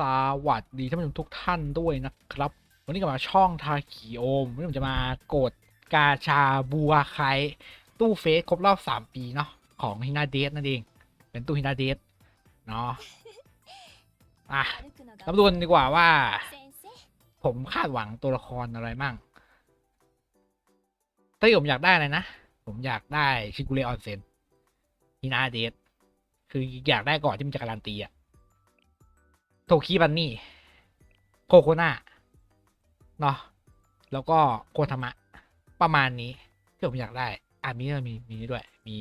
สวัสดีท่านผู้ชมทุกท่านด้วยนะครับ วันนี้ก็มาช่องทาขีโอมวันนี้ผมจะมากดกาชาบัวไคตู้เฟสครบรอบ 3 ปีเนาะของฮินาเดสนั่นเอง เป็นตู้ฮินาเดสเนาะอะรามาดูกันดีกว่าว่า ผมคาดหวังตัวละครอะไรมั่งถ้าผมอยากได้อะไรนะ ผมอยากได้ชิกุเรออนเซนฮินาเดสคืออยากได้ก่อนที่มันจะการันตีอะ โทคิบันนี่ โคโคนาเนาะแล้วก็โคทามะ ประมาณนี้ที่ผมอยากได้อะมีมีมีด้วย มี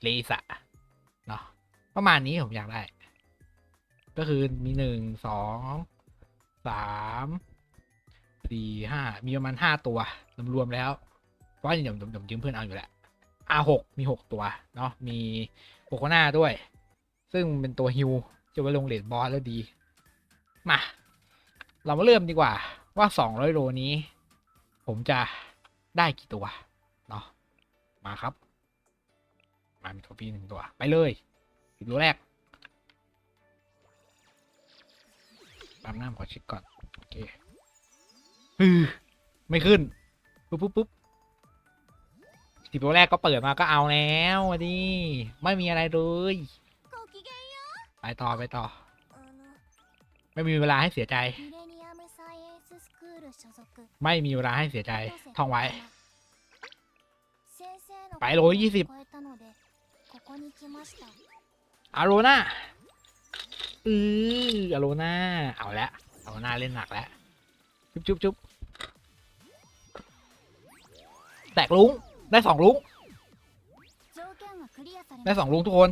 เลอิสะเนาะประมาณนี้ผมอยากได้ ก็คือมีหนึ่งสองสามสี่ห้ามีประมาณห้าตัวรวมๆแล้วเพราะว่าเดี๋ยวผมผมยืมเพื่อนเอาอยู่แหละอะหกมีหกตัวเนาะมีโคโคนาด้วย ซึ่งเป็นตัวฮิวจะไปลงเลดบอสแล้วดี มา เรามาเริ่มดีกว่าว่าสองร้อยโลนี้ ผมจะได้กี่ตัว เนาะมาครับ มามีโทฟี่หนึ่งตัว ไปเลยอีตัวแรกปั๊มน้ำขอเช็คก่อน โอเคฮือไม่ขึ้น ปุ๊บปุ๊บปุ๊บสิบตัวแรกก็เปิดมาก็เอาแล้วอะดิไม่มีอะไรเลย ไปต่อไปต่อ ไม่มีเวลาให้เสียใจ ไม่มีเวลาให้เสียใจ ท่องไว้ ไปโลยี่ยี่สิบบอาโรนาอืออาโรนาเอาละอาโรนาเล่นหนักแล้ว จุ๊บจุ๊บจุ๊บแตกลุง ได้สองลุง ได้สองลุงทุกคน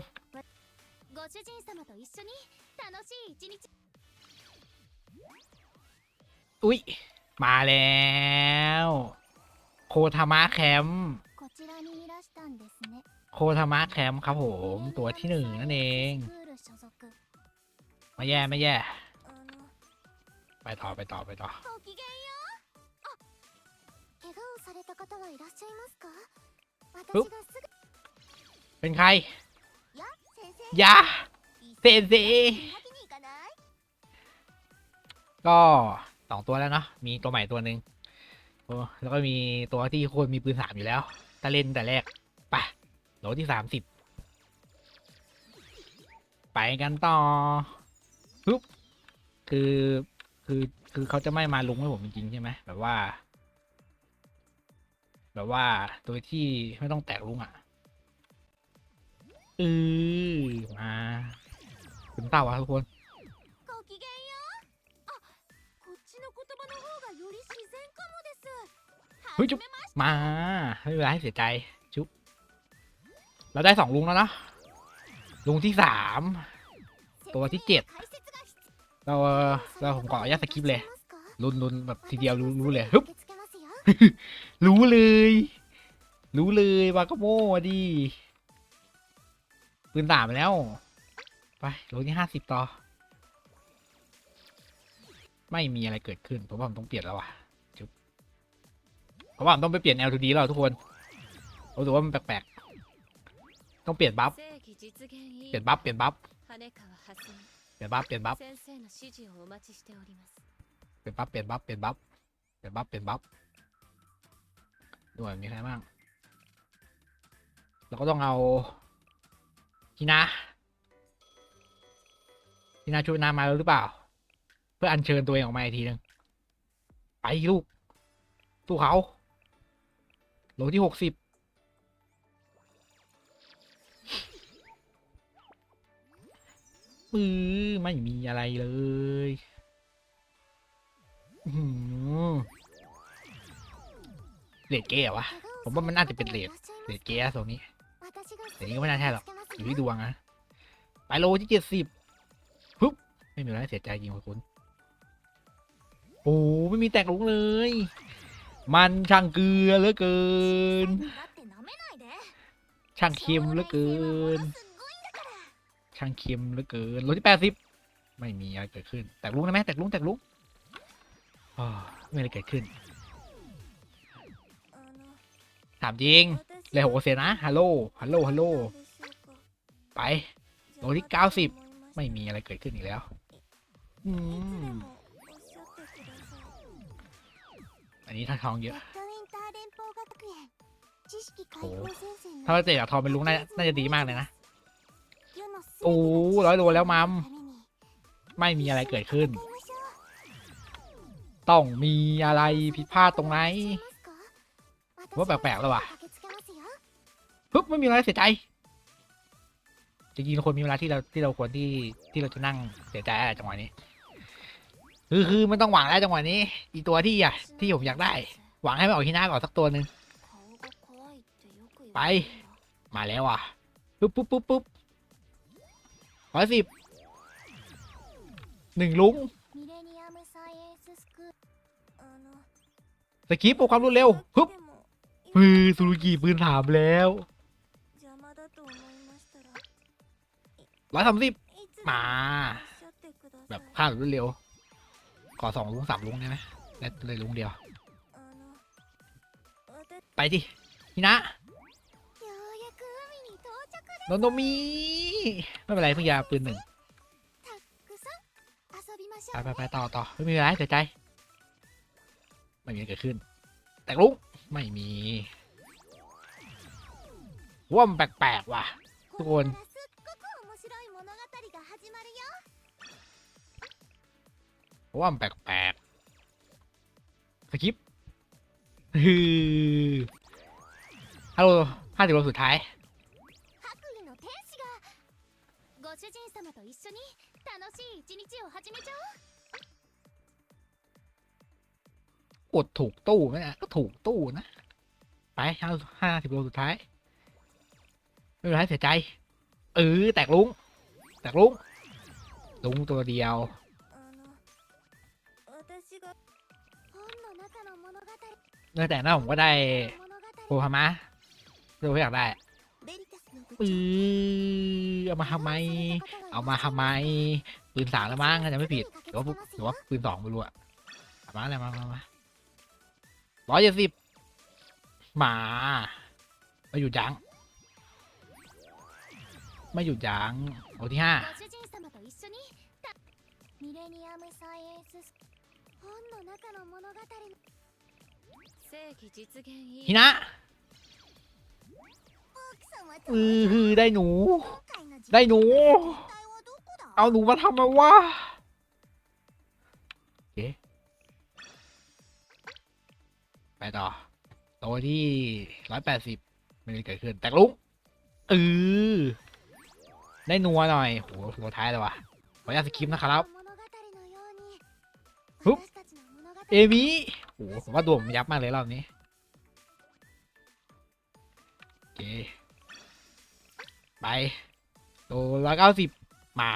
อุ๊ย มาแล้ว โคทามะแคมโคทามะแคมครับผม ตัวที่หนึ่งนั่นเอง ไม่แย่ไม่แย่ ไปต่อไปต่อไปต่อดเป็นใครยะเซเซ ก็สองตัวแล้วเนาะมีตัวใหม่ตัวหนึ่งแล้วก็มีตัวที่โคนมีปืนสามอยู่แล้ว ถ้าเล่นแต่แรกไปโหลที่สามสิบไปกันต่อปึ๊บคือคือคือเขาจะไม่มาลุงให้ผมจริงๆใช่ไหมแบบว่า แบบว่าโดยที่ไม่ต้องแตกลุงอะอือมาถึงเต้าวะทุกคน เฮ้ยจุ๊บมาไม่เป็นไรให้เสียใจชุบเราได้สองลุงแล้วเนาะลุงที่สามตัวที่เจ็ดเราเราผมขออนุญาตสกิปเลยลุนลุนแบบทีเดียวรู้รู้เลยฮึบรู้เลย รู้เลยวากาโมดีปืนสามไปแล้ว ไปโลที่ห้าสิบต่อ ไม่มีอะไรเกิดขึ้นเพราะว่าผมต้องเปลี่ยนแล้วอะ เพราะว่าต้องไปเปลี่ยน L2D แล้วทุกคนรู้สึกว่ามันแปลกๆต้องเปลี่ยนบัฟเปลี่ยนบัฟเปลี่ยนบัฟเปลี่ยนบัฟเปลี่ยนบัฟเปลี่ยนบัฟเปลี่ยนบัฟเปลี่ยนบัฟเปลี่ยนบัฟเปลี่ยนบัฟด้วยมีใครบ้างเราก็ต้องเอาทีนาทีนาชุดนามาแล้วหรือเปล่า เพื่ออัญเชิญตัวเองออกมาอีกทีหนึ่งไปลูกตู้เขา โหลที่หกสิบมือไม่มีอะไรเลยอื้อหือเลดเกย์เหรอวะ ผมว่ามันน่าจะเป็นเลดเลดเกย์อะตรงนี้แต่นี่ก็ไม่น่าใช่หรอก อยู่ที่ดวงนะ ไปโลที่เจ็ดสิบปึ๊บ ไม่มีอะไรเสียใจจริงคุณ โอ้ไม่มีแตกลุงเลย มันช่างเกลือเหลือเกิน ช่างเค็มเหลือเกิน ช่างเค็มเหลือเกินรถที่แปดสิบไม่มีอะไรเกิดขึ้น แตกลุกนะแม่แตกลุกแตกลุกไม่มีอะไรเกิดขึ้น ถามจริงเลยโหเสียนะฮัลโหลฮัลโหลฮัลโหลไปโลที่เก้าสิบไม่มีอะไรเกิดขึ้นอีกแล้ว อืม อันนี้ถ้าทองเยอะถ้าเราเตะจากทองเป็นลุงน่าจะดีมากเลยนะโอ้ร้อยโลแล้วมัมไม่มีอะไรเกิดขึ้น ต้องมีอะไรผิดพลาดตรงไหนว่าแปลกๆแล้วว่ะปุ๊บไม่มีอะไรเสียใจจริงๆคนมีเวลาที่เราที่เราควรที่ที่เราจะนั่งเสียใจอะไรจังหวะนี้ คือคือมันต้องหวังแล้วจังหวะนี้ อีตัวที่อะที่ผมอยากได้ หวังให้มันออกที่หน้าก่อนสักตัวหนึ่งไป มาแล้วอะปุ๊บปุ๊บปุ๊บปุ๊บร้อยสิบหนึ่งลุ้งสกีปลุกความรวดเร็วปุ๊บปืนซูรุกีปืนถามแล้วร้อยสามสิบมา แบบข้ามรวดเร็ว ก่อสองลุงสามลุงได้ไหมเลยลุงเดียว ไปดิฮินะโนโนมิไม่เป็นไรเพิ่งยาปืนหนึ่งไปไปไปต่อต่อไม่มีอะไรเกิดใจ ไม่มีอะไรเกิดขึ้น แต่ลุงไม่มีว่ามแปลกๆว่ะทุกคน これからすっごく面白い物語が始まるよ ว่ามันแปลกๆสกิปฮือฮัลโหลห้าสิบโลสุดท้าย 白衣の天使がご主人様と一緒に楽しい一日を始めちゃおう กดถูกตู้ไหมนะก็ถูกตู้นะ ไปห้าห้าสิบโลสุดท้าย ไม่เป็นไรเสียใจ เออ แตกลุง แตกลุง ลุงตัวเดียว あの 私が本の中の物語 เนื่องแต่หน้าผมก็ได้ 物語 โคฮามะที่ผมอยากได้ ベリタスの部 ปื 長 นเอามาทำไม เอามาทำไม ปืนสามแล้วมั้งถ้าจะไม่ผิด หรือว่าหรือว่าปืนสองไม่รู้อะเอามาอะไรมามามาร้อยเจ็ดสิบมาไม่หยุดยั้งไม่หยุดยั้งโอที่ห้า ご主人様と一緒にたミレニアムサイエンスス 本の中の物語の正義実現いい ฮินะ 奥様 อือฮือได้หนู 今回の実 ได้หนู 体はどこだ เอาหนูมาทำไมวะโอเคไปต่อตัวที่ร้อยแปดสิบไม่ได้เกิดขึ้น แตกลุกเออได้นัวหน่อยโหหัวท้ายเลยวะขออนุญาตสกิปนะครับ 物語のようにฮึบ 私たちの物語 เอมิโอ้โหผมว่าดวงผมยับมากเลยรอบนี้โอเคไปโตร้อยเก้าสิบมา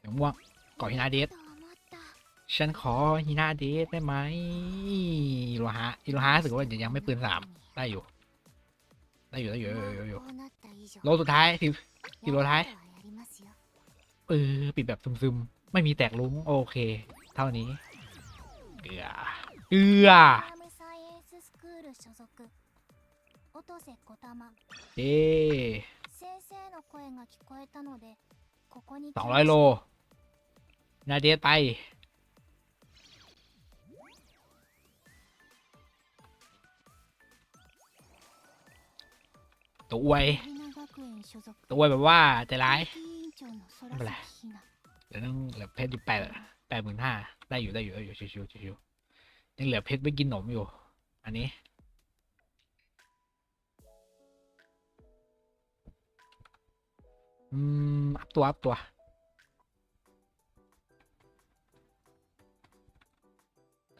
เดี๋ยวม่วงก่อฮินาเดสฉันขอฮินาเดสได้ไหมอิโรฮะอิโรฮะรู้สึกว่าจะยังไม่ปืนสามได้อยู่ ได้อยู่ได้อยู่ได้อยู่โลสุดท้ายสิสิโลท้าย เออปิดแบบซึมๆ ไม่มีแตกลุ้งโอเค เท่านี้เอือเอือเย้สองร้อยโล นาเดียไปตัวอวยตัวอวยแบบว่าใจร้าย ไม่เป็นรเลือต้องเหลือเพชรอยู่แปดแปดหมื่นห้าได้อยู่ได้อยู่ได้อยู่ชิวๆชิวๆยังเหลือเพชรไปกินหนมอยู่ อันนี้อืมอัพตัวอัพตัว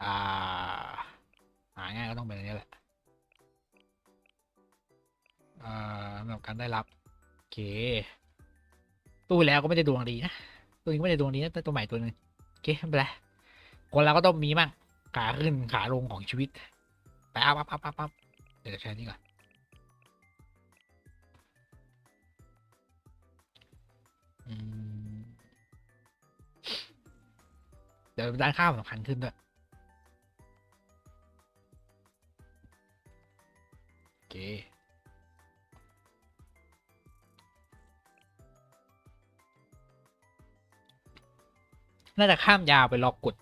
อ่าหาง่ายก็ต้องเป็นอันนี้แหละอ่าสำหรับการได้รับโอเค ตู้แล้วก็ไม่ได้ดวงดีนะตัวนี้ก็ไม่ได้ดวงดีนะแต่ตัวใหม่ตัวหนึงโอเคไม่เป็นไรคนเราก็ต้องมีมั่งขาขึ้นขาลงของชีวิตไปอัพอัพอัพอัพอัพเดี๋ยวใช้นี่ก่อนเดี๋ยวด้านข้างมันสำคัญขึ้นด้วย น่าจะข้ามยาวไปรอกกด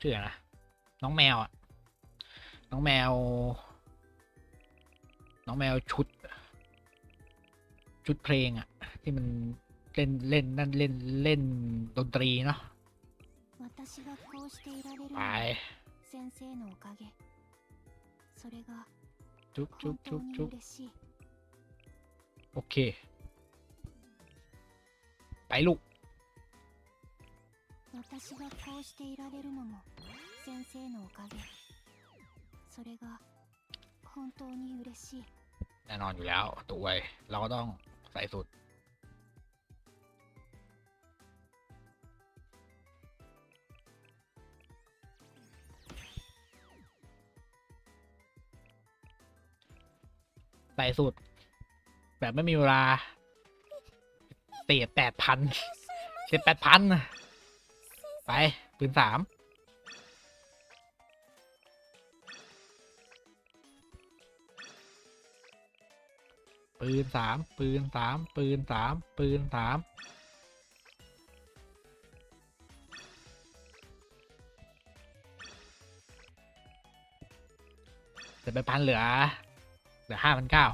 ชื่ออะไรน้องแมวอะ น้องแมว น้องแมวชุด ชุดเพลงอะ ที่มันเล่นเล่นนั่นเล่นเล่นดนตรีเนาะไปจุ๊บจุ๊บจุ๊บจุ๊บโอเค ไปลูก 私がこうしていられるのも先生のおかげそれが本当に嬉しい แน่นอนอยู่แล้วตัวไว้เราก็ต้องใส่สุด ใส่สุด แบบไม่มีเวลาเตียแปดพันเสียแปดพัน ไปปืนสามปืนสามปืนสามปืนสามปืนสามจะไปพันเหลือ เหลือห้าพันเก้า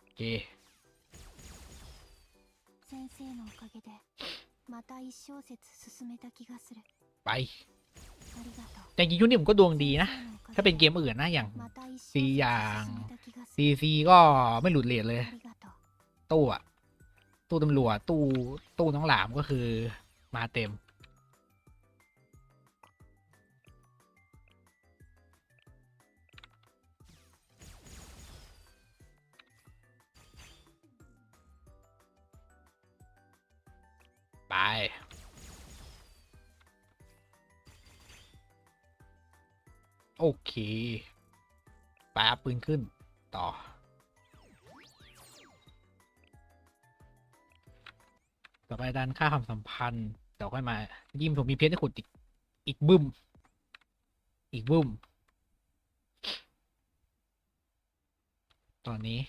โอเค また一小節進めた気がする ไป ありがとう แต่จริงๆช่วงนี้ผมก็ดวงดีนะ 先生のおかげ ถ้าเป็นเกมอื่นนะ อย่าง また一小節 สี่อย่าง 進めた気がする ซีซีก็ไม่หลุดเลทเลย ありがとう ตู้อะตู้ตำรวจตู้ตู้น้องหลามก็คือมาเต็ม ไปโอเคปาปืนขึ้นต่อ ต่อไปดันค่าความสัมพันธ์เดี๋ยวค่อยมา ยิมผมมีเพชรให้ขุดอีกอีกบึ้ม อีกบึ้ม ตอนนี้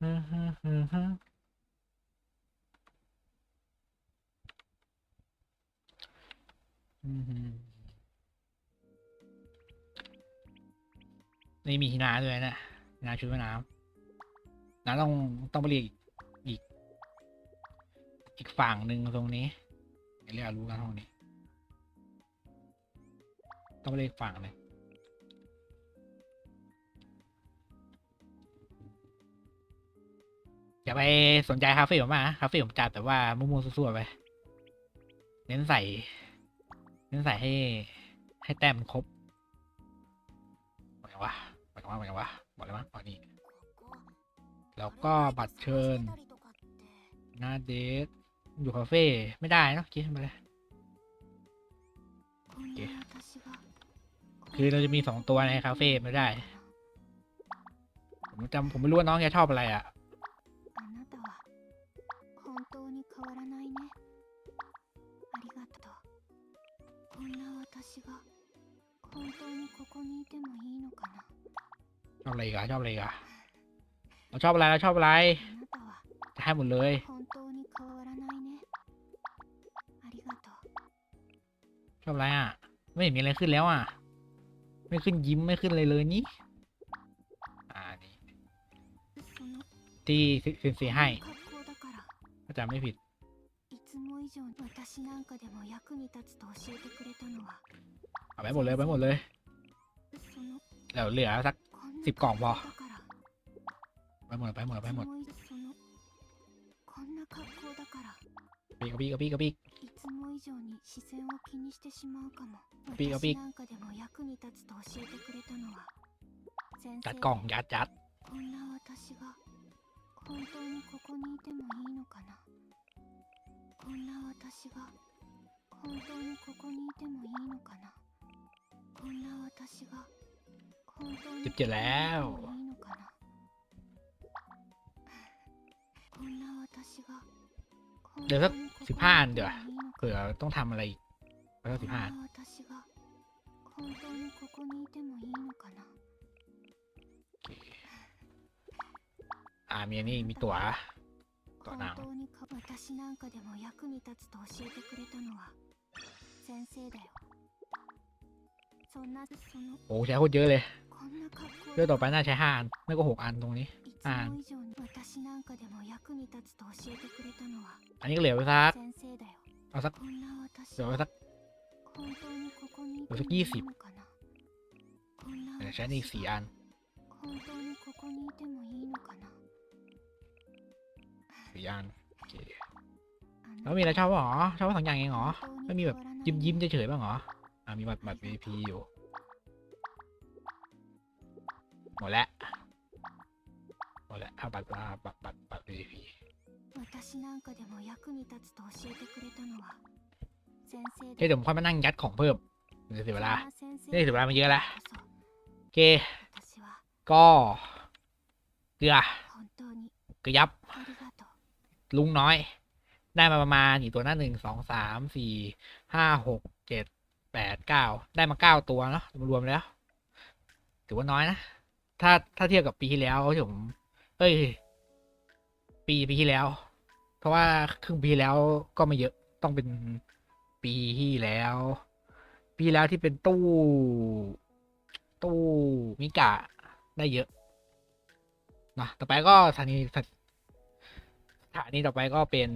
ฮึ่มฮึ่มฮึ่มฮึ่ นี่มีหินาด้วยนะหินาชุดว่ายน้ำน้าต้องต้องไปเรียกอีก อีกฝั่งหนึ่งตรงนี้เรียกรู้กันห้องนี้ ต้องไปเรียกฝั่งหนึ่งอย่าไปสนใจคาเฟ่ผมมากนะคาเฟ่ผมจัดแต่ว่ามั่วๆซั่วๆไป เน้นใส่ ใส่ให้ ให้แต้มครบบอนกัวะเหอนกัวะเหอนกันวะบอกเลยว่าอ๋อนี่แล้วก็บัตรเชิญนาเดทอยู่คาเฟ่ไม่ได้นะคิดมาเลยคือเราจะมีสองตัวในคาเฟ่ไม่ได้ ผมจำผมไม่รู้ว่าน้องแกชอบอะไรอะ่ะ 私が本当にここにいてもいいのかな ชอบอะไรอีกอะชอบอะไรอีกอะเราชอบอะไรเราชอบอะไร あなたは จะให้หมดเลย 本当に変わらないねありがとう ชอบอะไรอ่ะ ไม่เห็นมีอะไรขึ้นแล้วอ่ะ ไม่ขึ้นยิ้มไม่ขึ้นอะไรเลยนี่ อ่านี่ その ที่ซินซีให้ 格好だから ถ้าจำไม่ผิด いつも以 上に私なんかでも役に立つと教えてくれたのは เอาไปหมดเลยไปหมดเลย その เดี๋ยวเหลือสัก こんなสิบกล่องพอ 格好だから ไปหมดไปหมดไปหมด いつもそのこんな格好だから ปีกกระปีกกระปีกกระปีก いつも以上に視線を気にしてしまうかもピカピ私なんかでも役に立つと教えてくれたのは先 จัด 生 กล่องยัดยัด こんな私が本当にここにいてもいいのかな こんな私が本当にここにいてもいいのかなこんな私が本当にここにいてもいいのかなこんな私が本 เดี๋ยวสัก 当にここにいてもいいのかな สิบห้าอันเดี๋ยวาเผื่อต้องทำอะไรอีกแล้วก็สิบห้า こんな私が本当にここにいてもいいのかな อ่ามีอันนี้มีตั๋ว ตั๋วหนัง 本当に変 私なんかでも役に立つと教えてくれたのは先生だよそんなその โอ้ใช้โคตรเยอะเลย こんな格好 เรื่องต่อไปน่าใช้ห้าอัน ไม่ก็หกอันตรงนี้ いつも以上に私なんかでも役に立つと教えてくれたのは อันนี้ก็เหลือไว้สัก 先生だよ เอาสัก こんな私 เหลือไว้สัก 本当にここにいて เอาสัก もいい20のかなこんな เดี๋ยวใช้นี่อีกสี่อัน 本当にここにいてもいいのかな ถืยานแล้วมีอะไรชอบหรอชอบสองอย่างเองหรอไม่มีแบบยิ้มยิ้มเฉยๆบ้างหรออ่ามีบัตรบัตร VIP อยู่หมดแล้วหมดแล้วเอาบัตรบัตรบัตรบัตร VIP เดี๋ยวผมค่อยมานั่งยัดของเพิ่มเดี๋ยวเสียเวลาเดี๋ยวเสียเวลามาเยอะละโอเค ก็ เกลือเกลืยับ ลุงน้อย ได้มาประมาณกี่ตัวนะหนึ่งสองสามสี่ห้าหกเจ็ดแปดเก้าได้มาเก้าตัวเนาะรวมแล้ว ถือว่าน้อยนะ ถ้าถ้าเทียบกับปีที่แล้วผมเอ้ย ปีปีที่แล้ว เพราะว่าครึ่งปีแล้วก็ไม่เยอะต้องเป็นปีที่แล้ว ปีแล้วที่เป็นตู้ ตู้มิกะได้เยอะนะต่อไปก็สถานี ฐานีต่อไปก็เป็น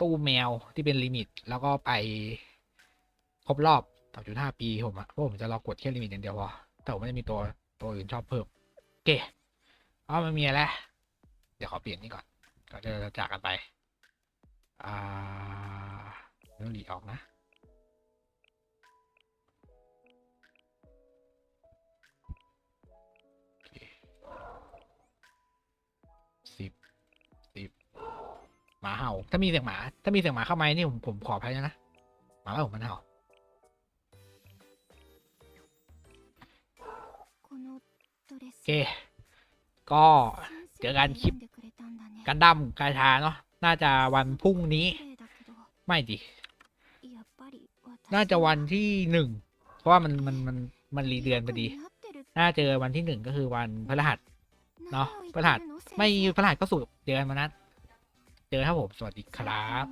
ตู้แมวที่เป็นลิมิต แล้วก็ไปครบรอบ2.5ปีผมอะเพราะผมจะรอกดแค่ลิมิตอย่างเดียวพอแต่ผมไม่ได้มีตัวตัวอื่นชอบเพิ่มโอเคอ๋อมันมีอะไรเดี๋ยวขอเปลี่ยนนี่ก่อนก็จะจากกันไป อ่าเรื่องหลีออกนะ หมาเห่า ถ้ามีเสียงหมา ถ้ามีเสียงหมาเข้ามานี่ผมผมขออภัยนะ หมาบ้าผมมันเห่า โอเค ก็เจอกันคลิปกันดั้มกาชาเนาะ น่าจะวันพรุ่งนี้ ไม่ดิ น่าจะวันที่หนึ่ง เพราะว่ามันมันมันมันรีเดือนพอดี น่าเจอวันที่หนึ่งก็คือวันพฤหัส เนาะพฤหัส ไม่พฤหัสก็สุดเดือนมานั้น เจอครับผม สวัสดีครับ